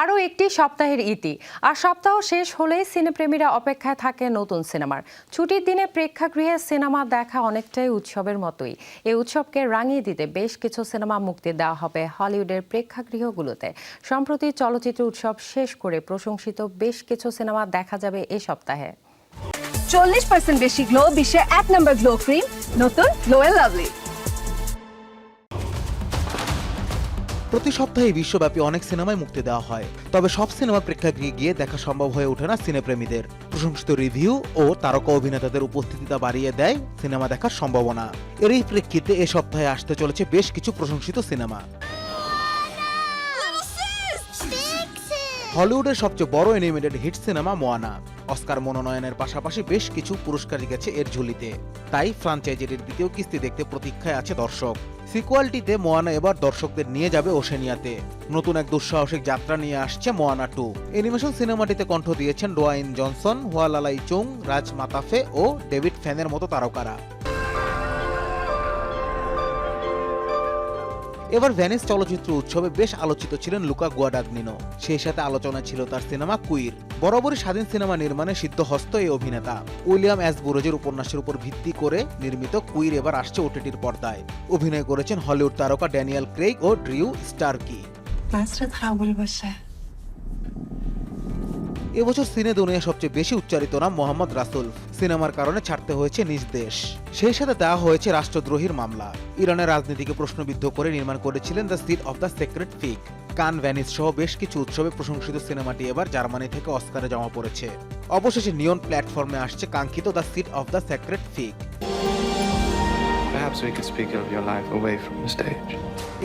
আরও একটি সপ্তাহের ইতি। আর সপ্তাহ শেষ হলেই সিনেপ্রেমীরা অপেক্ষায় থাকে নতুন সিনেমার। ছুটির দিনে প্রেক্ষাগৃহে সিনেমা দেখা অনেকটাই উৎসবের মতোই। এই উৎসবকে রাঙিয়ে দিতে বেশ কিছু সিনেমা মুক্তি দেওয়া হবে হলিউডের প্রেক্ষাগৃহগুলোতে। সম্প্রতি চলচ্চিত্র উৎসব শেষ করে প্রশংসিত বেশ কিছু সিনেমা দেখা যাবে এ সপ্তাহে। চল্লিশ পার্সেন্ট বেশি গ্লো, বিশ্বে এক নম্বর গ্লো ক্রিম, নতুন গ্লো লাভলি। প্রতি সপ্তাহে বিশ্বব্যাপী অনেক সিনেমায় মুক্তি দেওয়া হয়। তবে সব সিনেমা প্রেক্ষাগৃহে গিয়ে দেখা সম্ভব হয়ে ওঠে না সিনেপ্রেমীদের। প্রশংসিত রিভিউ ও তারকা অভিনেতাদের উপস্থিতিতা বাড়িয়ে দেয় সিনেমা দেখার সম্ভাবনা। এরই প্রেক্ষিতে এ সপ্তাহে আসতে চলেছে বেশ কিছু প্রশংসিত সিনেমা। হলিউডের সবচেয়ে বড় animated hit cinema Moana Oscar মনোনয়নের পাশাপাশি বেশ কিছু পুরস্কার গেছে এর ঝুলিতে। তাই ফ্রাঞ্চাইজিটির দ্বিতীয় কিস্তি দেখতে প্রতীক্ষায় আছে দর্শক। সিকুয়ালটিতে মোয়ানা এবার দর্শকদের নিয়ে যাবে ওশেনিয়াতে। নতুন এক দুঃসাহসিক যাত্রা নিয়ে আসছে মোয়ানা টু অ্যানিমেশন সিনেমাটিতে কণ্ঠ দিয়েছেন Dwayne Johnson Hualalai Chung Rose Matafeo ও ডেভিড ফ্যানের মতো তারকারা। এবার ভ্যানিস চলচ্চিত্র উৎসবে বেশ আলোচিত ছিলেন লুকা গুয়াডাগনিনো। সেই সাথে আলোচনা ছিল তার সিনেমা কুইর। বরাবরই স্বাধীন সিনেমা নির্মাণে সিদ্ধহস্ত এই অভিনেতা। উইলিয়াম এস বুরোজের উপন্যাসের উপর ভিত্তি করে নির্মিত কুইর এবার আসছে ওটিটির পর্দায়। অভিনয় করেছেন হলিউড তারকা ড্যানিয়েল ক্রেইগ ও ড্রিউ স্টার্কি। এবছর সিনে দুনিয়া সবচেয়ে বেশি উচ্চারিত নাম মোহাম্মদ রাসুল। সিনেমার কারণে ছাড়তে হয়েছে নিজ দেশ। সেই সাথে দেওয়া হয়েছে রাষ্ট্রদ্রোহীর মামলা। ইরানের রাজনীতিকে প্রশ্নবিদ্ধ করে নির্মাণ করেছিলেন The Seed of the Sacred Fig. Cannes Venice সহ বেশ কিছু উৎসবে প্রশংসিত সিনেমাটি এবার জার্মানি থেকে অস্কারে জমা পড়েছে। অবশেষে নিয়ন প্ল্যাটফর্মে আসছে কাঙ্ক্ষিত The Seed of the Sacred Fig. Perhaps we could speak of your life away from the stage.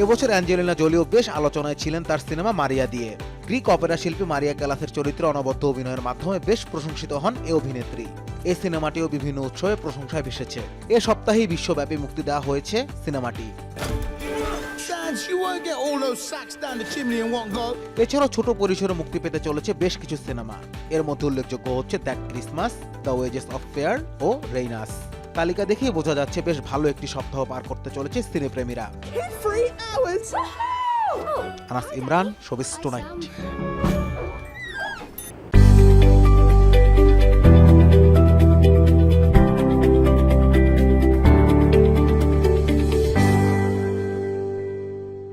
এবছর অ্যাঞ্জেলিনা জোলিও বেশ আলোচনায় ছিলেন তার সিনেমা মারিয়া দিয়ে। গ্রিক অপেরা শিল্পী মারিয়া ক্যালাসের চরিত্রে অনবদ্য অভিনয়ের মাধ্যমে বেশ প্রশংসিত হন এ অভিনেত্রী। এই সিনেমাটিও বিভিন্ন উৎসবে প্রশংসায় ভেসেছে। এ সপ্তাহেই বিশ্বব্যাপী মুক্তি দেওয়া হয়েছে সিনেমাটি. এছাড়াও ছোট পরিসরে মুক্তি পেতে চলেছে বেশ কিছু সিনেমা। এর মধ্যে উল্লেখযোগ্য হচ্ছে That Christmas The Wages of Fear ও রেইনাস। তালিকা দেখেই বোঝা যাচ্ছে বেশ ভালো একটি সপ্তাহ পার করতে চলেছে সিনেপ্রেমীরা. Anas Imran showbiz tonight